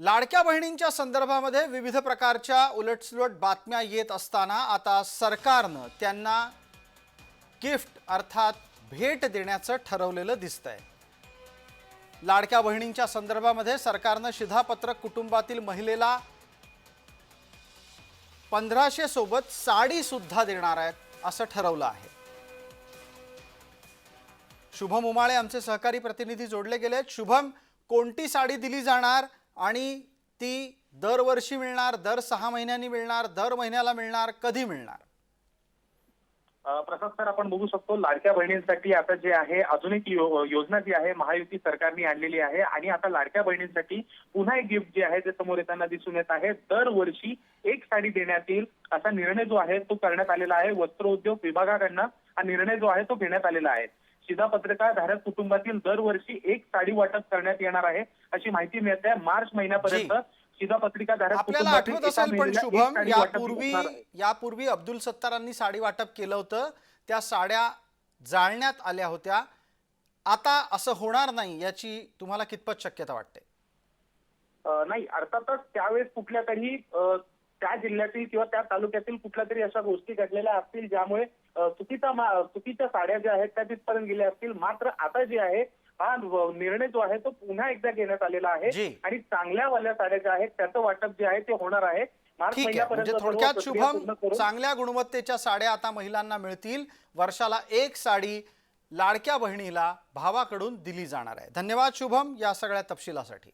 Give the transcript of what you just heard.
लाडक्या बहिणींच्या संदर्भामध्ये विविध प्रकारच्या उलटसुलट बातम्या येत असताना आता सरकारनं त्यांना गिफ्ट अर्थात भेट देण्याचं ठरवलेलं दिसतंय. लाडक्या बहिणींच्या संदर्भामध्ये सरकारनं शिधापत्रक कुटुंबातील महिलेला पंधराशे सोबत साडी सुद्धा देणार आहेत असं ठरवलं आहे. शुभम उमाळे आमचे सहकारी प्रतिनिधी जोडले गेले आहेत शुभम कोणती साडी दिली जाणार? आणि ती दरवर्षी मिळणार दर सहा महिन्यांनी मिळणार दर महिन्याला मिळणार कधी मिळणार? प्रसाद सर आपण बघू शकतो लाडक्या बहिणींसाठी आता जे आहे अजून एक यो- योजना जी आहे महायुती सरकारने आणलेली आहे आणि आता लाडक्या बहिणींसाठी पुन्हा एक गिफ्ट जे आहे ते समोर येताना दिसून येत आहे दरवर्षी एक साडी देण्यात येईल असा निर्णय जो आहे तो करण्यात आलेला आहे. वस्त्रोद्योग विभागाकडनं हा निर्णय जो आहे तो घेण्यात आलेला आहे. शिधापत्रकाधारक कुटुंबातील दरवर्षी एक साडी वाटप करण्यात येणार आहे अशी माहिती मिळते मार्च महिन्यापर्यंत आपल्याला आठवत असेल पण शुभम यापूर्वी. यापूर्वी अब्दुल सत्तारांनी साडी वाटप केलं होतं. त्या साड्या जाळण्यात आल्या होत्या. आता असं होणार नाही याची तुम्हाला कितपत शक्यता वाटते? नाही अर्थातच त्यावेळेस कुठल्या तरी अ, त्या जिल्ह्यातील किंवा त्या तालुक्यातील कुठल्या तरी अशा गोष्टी घडलेल्या असतील ज्यामुळे चुकीचा चुकीच्या साड्या ज्या आहेत त्या तिथपर्यंत गेल्या असतील. मात्र आता जे आहे हा निर्णय जो आहे तो पुन्हा एकदा घेण्यात आलेला आहे. आणि चांगल्या वाल्या साड्या ज्या आहेत त्याचं वाटप जे आहे ते होणार आहे. ठीक आहे. म्हणजे थोडक्यात शुभम चांगल्या गुणवत्तेच्या साड्या आता महिलांना मिळतील. वर्षाला एक साडी लाडक्या बहिणीला भावाकडून दिली जाणार आहे. धन्यवाद शुभम या सगळ्या तपशिलासाठी.